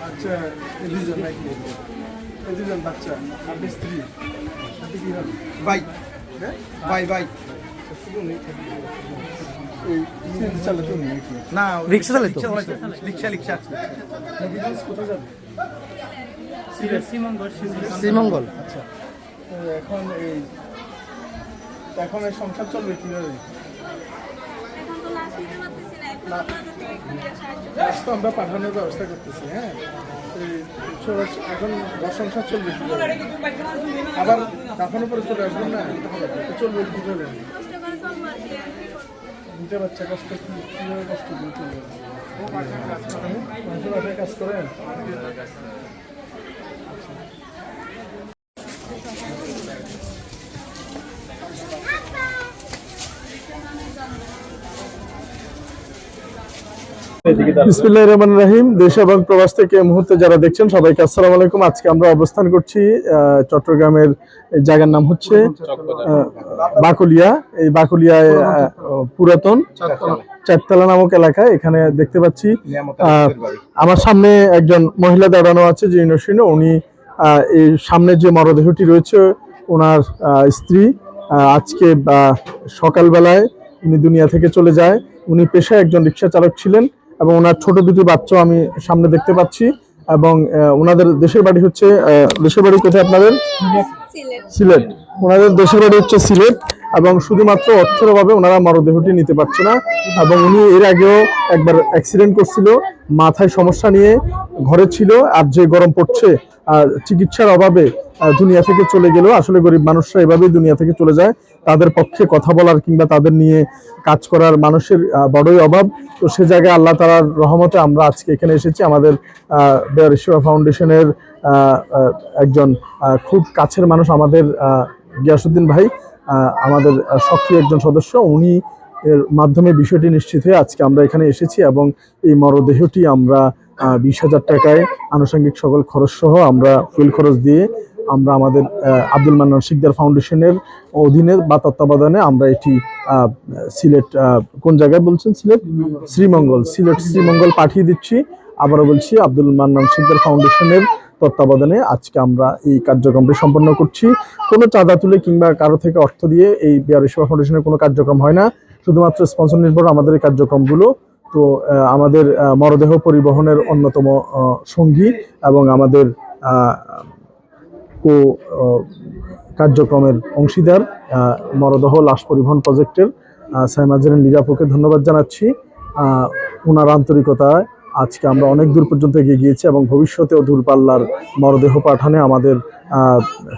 বাচ্চা নাকি এলিজন বাচ্চা আপনি স্ত্রী আপনি কি ভাই। এই সিএনজি চালাতে উনি নাকি না রিক্সা চালায় তো? রিক্সা রিক্সা শ্রীমঙ্গল আচ্ছা এখন এই এখন এই সংসার চলবে কীভাবে লাশ তো আমরা পাঠানোর ব্যবস্থা করতেছি হ্যাঁ চলে- এখন ঘর সংসার চলবে আবার কাফানো পরে চলে আসবেন না চলবে কীভাবে কষ্ট করে চলবো আর কি আর কি করব। বাচ্চা কষ্ট কষ্ট মানুষের বাসায় কাজ করেন? রহমান রাহিম। দেশ এবং প্রবাস থেকে মুহূর্তে যারা দেখছেন সবাইকে আসসালামু আলাইকুম। আজকে আমরা অবস্থান করছি চট্টগ্রামের জায়গার নাম হচ্ছে বাকুলিয়া। এই বাকুলিয়ায় পুরাতন চারতলা নামক এলাকায় এখানে দেখতে পাচ্ছি। আহ, আমার সামনে একজন মহিলা দাঁড়ানো আছে যে নসীন উনি আহ, এই সামনে যে মরদেহটি রয়েছে ওনার আহ, স্ত্রী আজকে আহ, সকালবেলায় উনি দুনিয়া থেকে চলে যায়। উনি পেশায় একজন রিক্সা চালক ছিলেন এবং ওনার ছোট দুটি বাচ্চাও আমি সামনে দেখতে পাচ্ছি এবং ওনাদের দেশের বাড়ি হচ্ছে আহ, দেশের বাড়ি কোথায় আপনাদের? সিলেট। সিলেট। ওনাদের দেশের বাড়ি হচ্ছে সিলেট। এবং শুধুমাত্র অর্থের অভাবে ওনারা মরদেহটি নিতে পারছে না এবং উনি এর আগেও একবার অ্যাক্সিডেন্ট করছিল, মাথায় সমস্যা নিয়ে ঘরে ছিল আর যে গরম পড়ছে, আর চিকিৎসার অভাবে দুনিয়া থেকে চলে গেলেও আসলে গরিব মানুষরা এভাবেই দুনিয়া থেকে চলে যায়, তাদের পক্ষে কথা বলার কিংবা তাদের নিয়ে কাজ করার মানুষের বড়ই অভাব। তো সে জায়গায় আল্লাহ তালার রহমতে আমরা আজকে এখানে এসেছি, আমাদের বেয়ার সেবা ফাউন্ডেশনের একজন খুব কাছের মানুষ আমাদের গিয়াসুদ্দিন ভাই। আমাদের সক্রিয় একজন সদস্য, উনি এর মাধ্যমে বিষয়টি নিশ্চিত হয়ে আজকে আমরা এখানে এসেছি এবং এই মরদেহটি আমরা বিশ হাজার টাকায় আনুষঙ্গিক সকল খরচ সহ আমরা ফুল খরচ দিয়ে আমরা আমাদের আব্দুল মান্নান শিকদার ফাউন্ডেশনের অধীনে বা তত্ত্বাবধানে আমরা এটি সিলেট কোন জায়গায় বলছেন সিলেট? শ্রীমঙ্গল সিলেট শ্রীমঙ্গল পাঠিয়ে দিচ্ছি। আবারও বলছি, আব্দুল মান্নান শিকদার ফাউন্ডেশনের তত্ত্বাবধানে আজকে আমরা এই কার্যক্রমটি সম্পন্ন করছি। কোনো চাঁদা তুলে কিংবা কারও থেকে অর্থ দিয়ে এই বিহারি সেবা ফাউন্ডেশনের কোনো কার্যক্রম হয় না। শুধুমাত্র স্পন্সর নির্ভর আমাদের এই কার্যক্রমগুলো। তো আমাদের মরদেহ পরিবহনের অন্যতম সঙ্গী এবং আমাদের কো কার্যক্রমের অংশীদার মরদেহ লাশ পরিবহন প্রজেক্টের সাইমাজারিন লিরাপুকে ধন্যবাদ জানাচ্ছি। ওনার আন্তরিকতায় আজকে আমরা অনেক দূর পর্যন্ত এগিয়ে গিয়েছি এবং ভবিষ্যতেও দূরপাল্লার মরদেহ পাঠানে আমাদের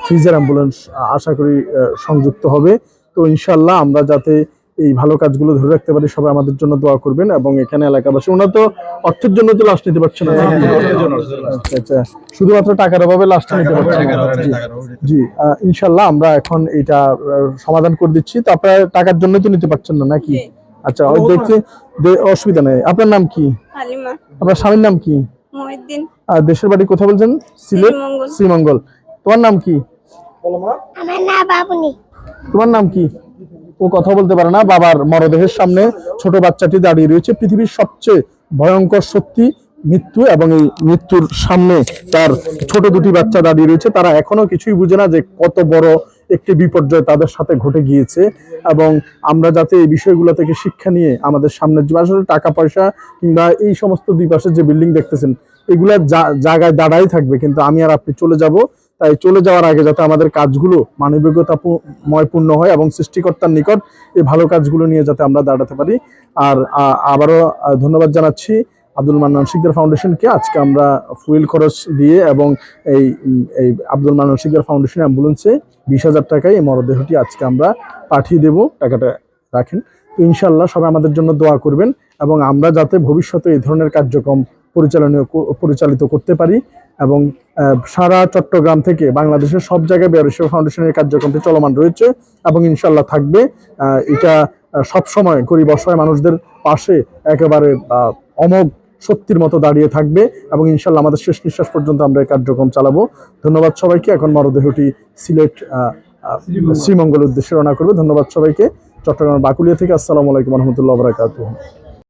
ফ্রিজের অ্যাম্বুলেন্স আশা করি সংযুক্ত হবে। তো ইনশাল্লাহ আমরা যাতে এই ভালো কাজগুলো ধরে রাখতে পারি সবাই আমাদের জন্য দোয়া করবেন এবং এখানে এলাকাবাসী ওনারা তো অর্থের জন্য তো লাশ নিতে পারছে না। আচ্ছা আচ্ছা। শুধুমাত্র টাকার অভাবে লাশটা নিতে পারছে না। জি। ইনশাল্লাহ আমরা এখন এটা সমাধান করে দিচ্ছি। তো আপনারা টাকার জন্য তো নিতে পারছেন না নাকি। আচ্ছা ওই দেখতে অসুবিধা নেই। আপনার নাম কি? আপনার স্বামীর নাম কি? আর দেশের বাড়ি কোথায় বলছেন? সিলেট? শ্রীমঙ্গল। শ্রীমঙ্গল। তোমার নাম কি? আমার না বাবুনি। তোমার নাম কি? ও কথা বলতে পারে না বাবার মরদেহের সামনে ছোট বাচ্চাটি দাঁড়িয়ে রয়েছে। পৃথিবীর সবচেয়ে ভয়ঙ্কর সত্যি মৃত্যু এবং এই মৃত্যুর সামনে তার ছোট দুটি বাচ্চা দাঁড়িয়ে রয়েছে। তারা এখনও কিছুই বুঝে না যে কত বড় একটি বিপর্যয় তাদের সাথে ঘটে গিয়েছে এবং আমরা যাতে এই বিষয়গুলো থেকে শিক্ষা নিয়ে আমাদের সামনের যে আসলে টাকা, পয়সা কিংবা এই সমস্ত দুই যে বিল্ডিং দেখতেছেন, এগুলা জায়গায় দাঁড়াই থাকবে। কিন্তু আমি আর আপনি চলে যাব, তাই চলে যাওয়ার আগে যাতে আমাদের কাজগুলো মানবিকতা ময়পূর্ণ হয় এবং সৃষ্টিকর্তার নিকট এই ভালো কাজগুলো নিয়ে যাতে আমরা দাঁড়াতে পারি। আর আবারও ধন্যবাদ জানাচ্ছি। আব্দুল মান্নান শিকদার ফাউন্ডেশনকে আজকে আমরা ফুয়েল খরচ দিয়ে এবং এই এই আব্দুল মান্নান শিকদার ফাউন্ডেশন অ্যাম্বুলেন্সে বিশ হাজার টাকায় এই মরদেহটি আজকে আমরা পাঠিয়ে দেব। টাকাটা রাখেন। তো ইনশাল্লাহ সবাই আমাদের জন্য দোয়া করবেন এবং আমরা যাতে ভবিষ্যতে এই ধরনের কার্যক্রম পরিচালনীয় পরিচালিত করতে পারি এবং সারা চট্টগ্রাম থেকে বাংলাদেশের সব জায়গায় বেয়ারুসেবা ফাউন্ডেশনের কার্যক্রমটি চলমান রয়েছে এবং ইনশাল্লাহ থাকবে। এটা সব সময় গরিব অসহায় মানুষদের পাশে একেবারে অমোঘ সত্যির মতো দাঁড়িয়ে থাকবে এবং ইনশাল্লাহ আমাদের শেষ নিঃশ্বাস পর্যন্ত আমরা এই কার্যক্রম চালাবো। ধন্যবাদ সবাইকে। এখন মরদেহটি সিলেট শ্রীমঙ্গল উদ্দেশ্যে রওনা করবে। ধন্যবাদ সবাইকে। চট্টগ্রামের বাকুলিয়া থেকে আসসালামু আলাইকুম রহমতুল্লাহ বরাকাতুহ।